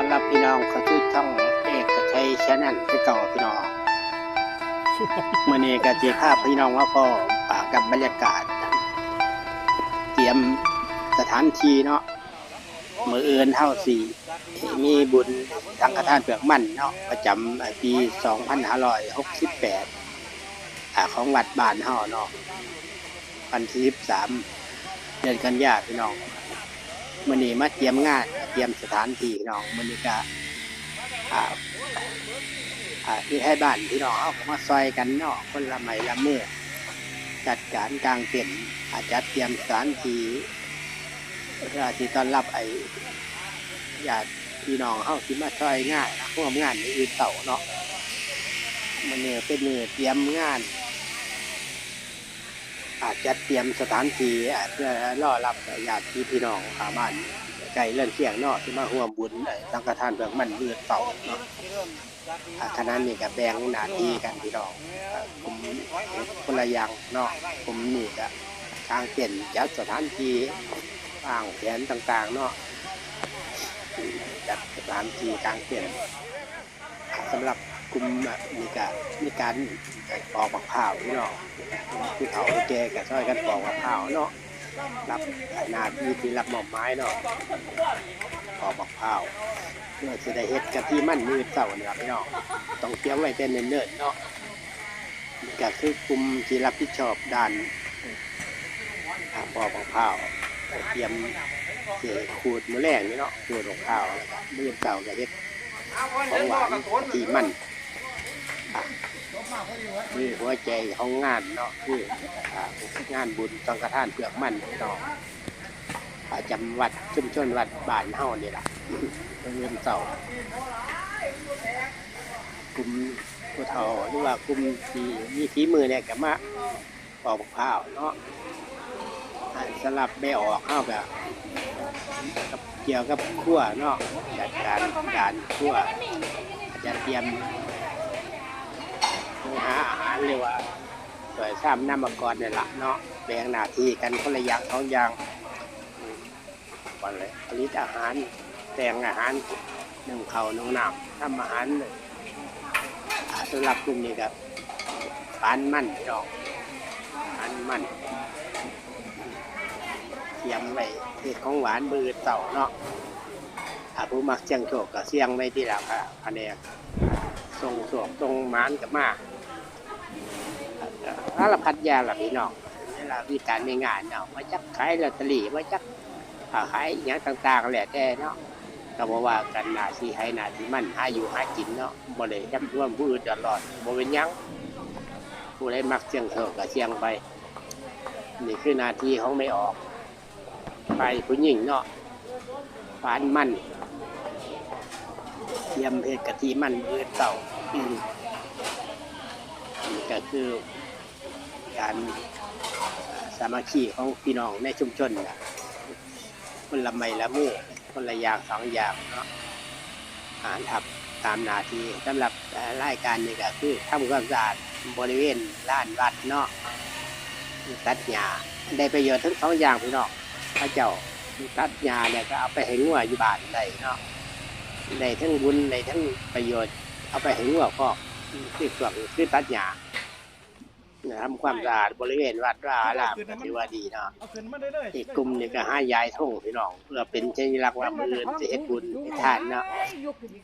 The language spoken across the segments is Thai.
อนรับพี่น้องเขาชื่อช่องเอกชัยชาแนลคือเก่าพี่น้องเมื่อนี้ก็เจีภาพพี่น้องว่าก็ปากกับบรรยากาศ เตรียมสถานที่เนาะมือเอือนเท่าสี่มีบุญสังฆทานเปลือกมันเนาะประจำปี2568อ่าของวัดบ้านเฮาเนาะวันที่13เดือนกันยาพี่น้องมื่อนี้มาเตรียมงาน เตรียมสถานที่น้องมื่อนี้ก็อ่าอ่าที่ให้บ้านพี่น้องเอามาซอยกันเนาะคนละไม้ละมือจัดการกลางเต็นอาจจะเตรียมสถานที่เพื่อที่ต้อนรับไอ้ญาติพี่น้องเฮาที่มาซอยงานร่วมงานในอื่นเต่าเนาะมื่อนี้เป็นมือเตรียมงาน อาจจะเตรียมสถานที่เพื่อรอรับญาติพี่น้องชาวบ้าน ไก่เลื่อนเที่ยงเนาะที่มาร่วมบุญไอ้สังฆทานเบืองมันมือเต่าเนาะอ่าคณะนี้ก็แบ่งหน้าที่กันพี่น้องอ่าผมคนละอย่างเนาะผมนี่ก็ทางเต็นท์จัดสถานที่วางแผนต่างๆเนาะจัดสถานที่กลางเต็นท์สำหรับกลุ่มมีการมีการปอกมะพร้าวพี่น้องผู้เฒ่าแก่ก็ช่วยกันปอกมะพร้าวเนาะ รับหน้าที่ที่รับหมอบไม้เนาะปอกมะพร้าวเพื่อจะได้เฮ็ดกะทิมันมือเต่าเนี่ยครับพี่น้องต้องเตรียมไว้เป็นเนิ่นๆเนาะนี่ก็คือกลุ่มที่รับผิดชอบด้านอ่าปอกมะพร้าวเตรียมเสียขูดมือแรงนี่เนาะขูดมะพร้าวแล้วก็มือเต่าก็เฮ็ดของหวานกะทิมัน คือหัวใจของงานเนาะคืองานบุญสังฆทานเปลือกมันเนาะประจำวัดชุมชนวัดบ้านเฮานี่ล่ะโรงเรียนเต่ากลุ่มผู้เฒ่าหรือว่ากลุ่มที่มีฝีมือเนี่ยก็มาปอกมะพร้าวเนาะอ่าสลับไม่ออกข้ากับกับเกี่ยวกับขั้วเนาะจัดการการขั้วจจะเตรียม หาอาหารเรียว่าสวยซ้ำน้ำมังกรเนี่ยละเนาะแบ่งหน้าที่กันคนละอย่างสองอย่างวันเลยผลิตอาหารแต่งอาหารหนึ่งเขาวนึ่งน้ำทำอาหารสำหรับกลุ่มนี้ครับปานมั่น้องปานมันเตรียมไว้เฮ็ดของหวานมือเต่าเนาะถ้าผู้มักเสียงโชคก็เสียงไว้ที่แล้วครับคะแนนส่งสวกส่งมานกับมา สารพัดอยางล่ะพี่น้องเวลาวิการในงานเนาะมาจักขายลอตเตอรี่มาจักอ่าขายอย่างต่างๆแหละแต่เนาะก็บอกว่ากันนาทีให้นาทีมันหาอยู่หากินเนาะบ่ได้จำท่วมผู้อื่นตลอดบ่เป็นยังผู้ใดมักเสียงโชคก็เสียงไป นี่คือนาทีของไม่ออก ไปผู้หญิงเนาะฟานมันเตรียมเฮ็ดกะทิมันเอือเต่าอืมนี่ก็คือ การสามัคคีของพี่น้องในชุมชนนะคนละไม้ละมือคนละอย่างสองอย่างเนาะอาหารทับตามนาทีสำหรับอ่ารายการนี้ก็คือทำความสะอาดบริเวณลานวัดเนาะตัดหญ้าได้ประโยชน์ทั้งสองอย่างพี่น้องพระเจ้าตัดหญ้าเนี่ยก็เอาไปให้งัวอยู่บ้านได้เนาะได้ทั้งบุญได้ทั้งประโยชน์ เอาไปให้งัวพอกคือส่วนคือตัด หญ้าทำความสะอาดบริเวณวัดราอารามก็ถือว่าดีเนาะเอาขึ้นมาได้เลยอีกกลุ่มนี่ก็ห้ายายท่งพี่น้อง เพื่อเป็นสัญลักษณ์ว่ามือจะเฮ็ดบุญให้ทานเนาะ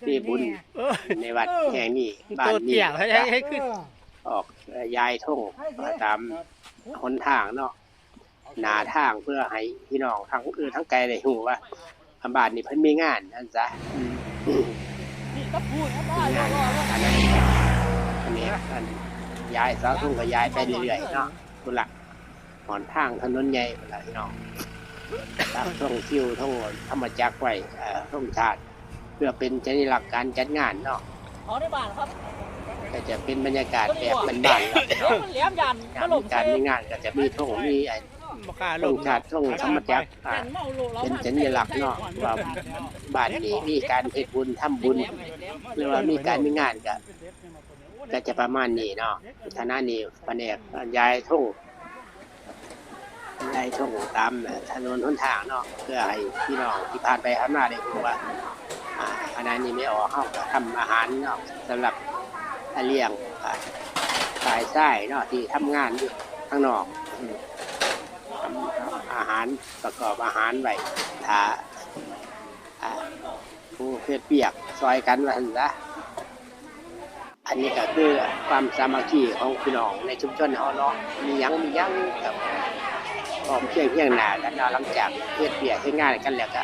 ที่บุญเออในวัดแห่งนี้บ้านตัวนี้เตี่ยให้ให้ให้ขึ้นออกยายท่งมาตามหนทางเนาะหนาทางเพื่อให้พี่น้องทั้งอื่นทั้งไกลได้ฮู้ว่าบ้านนี้เพิ่นมีงานนั่นซะอืมนี่ก็พูดนะบ้ามีงานอันนั้นอันนี้อัน ย้ายเสาทุ่งก็ย้ายไปเรื่อยๆเนาะคุณละหอนทางถนนใหญ่พุ่นละพี่น้องตั้งท่องคิวท่องธรรมจักรไว้เอ่อท่องชาติ เพื่อเป็นสัญลักษณ์การจัดงานเนาะเอาได้บ้านครับก็จะเป็นบรรยากาศแบบบ้านๆแล้วเดี๋ยวมันเหลี่ยมยันการมีการมีงานก็จะมีท่องมีไอ้ท่องชาติท่องธรรมจักรอ่าเป็นสัญลักษณ์เนาะว่าบ้านนี้มีการเฮ็ดบุญทำบุญหรือว่ามีการมีงานก็ ก็จะประมาณนี้เนาะฐานะนี้แผนกยายทุ่งยายทุ่งตามถนนหนทางเนาะเพื่อให้พี่น้องที่ผ่านไปผ่านมาได้รู้ว่าอ่าคณะนี้ไม่ออกเขาก็ทำอาหารเนาะสำหรับเลี้ยงสายไส้เนาะที่ทำงานอยู่ข้างนอกอืมทำอาหารประกอบอาหารไว้ถ้าผู้เพศเปียกซอยกันว่าทันซะ อันนี้ก็คือความสามัคคีของพี่น้องในชุมชนเฮาเนาะมียังมียังกับพร้อมเพียงเพียงหน้ากันเนาะหลังจากเพศเปียกเฮ็ดงานกันแล้วก็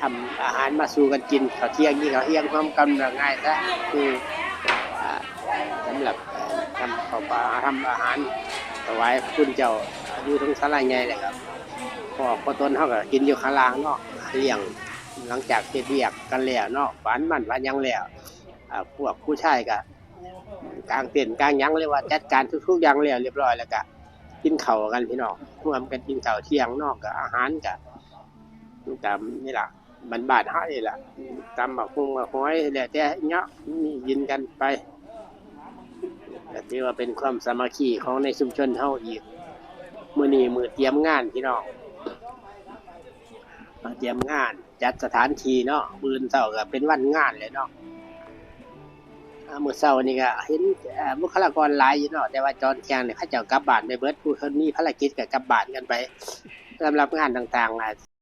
ทำอาหารมาสู่กันกินข้าวเที่ยงนี่ข้าวเที่ยงพร้อมกันแบบง่ายซะคืออ่าสำหรับทำข้าวปลาทำอาหารถวายคุณเจ้าอยู่ทั้งสลาใหญ่เลยครับพอพอต้นเขาก็กินอยู่ข้างล่างเนาะเลี้ยงหลังจากเฮ็ดเวียกกันแล้วเนาะฝันมันฝันยังแล้ว พวกผู้ชายก็กลางเต็นกลางยังเรียกว่าจัดการทุกๆอย่างแล้วเรียบร้อยแล้วก็กินเข้ากันพี่น้องร่วมกันกินเข้าเที่ยงนาะกับอาหารกับตามนี่ล่ะมันบาดเฮานี่ล่ะตามบักฮุงบักห้อยแล้วแต่เนาะมียินกันไปก็ถือว่าเป็นความสามัคคีของในชุมชนเฮาอีกมื้อนี้มื้อเตรียมงานพี่น้องเตรียมงานจัดสถานที่เนาะมื้ออนเช้าก็เป็นวันงานเลยเนาะ เมื่อเช้านี่ก็เห็นบุคลากรหลายอยู่เนาะแต่ว่าจอนเที่ยงเนี่ยเขาเจ้ากลับบ้านไปเบิดผู้คนมีภารกิจก็กลับบ้านกันไปสำหรับงานต่างๆ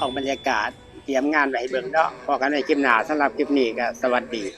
ออกบรรยากาศเตรียมงานไว้ให้เบิ่งเนาะพอกันในคลิปหน้าสำหรับคลิปนี้ก็สวัสดี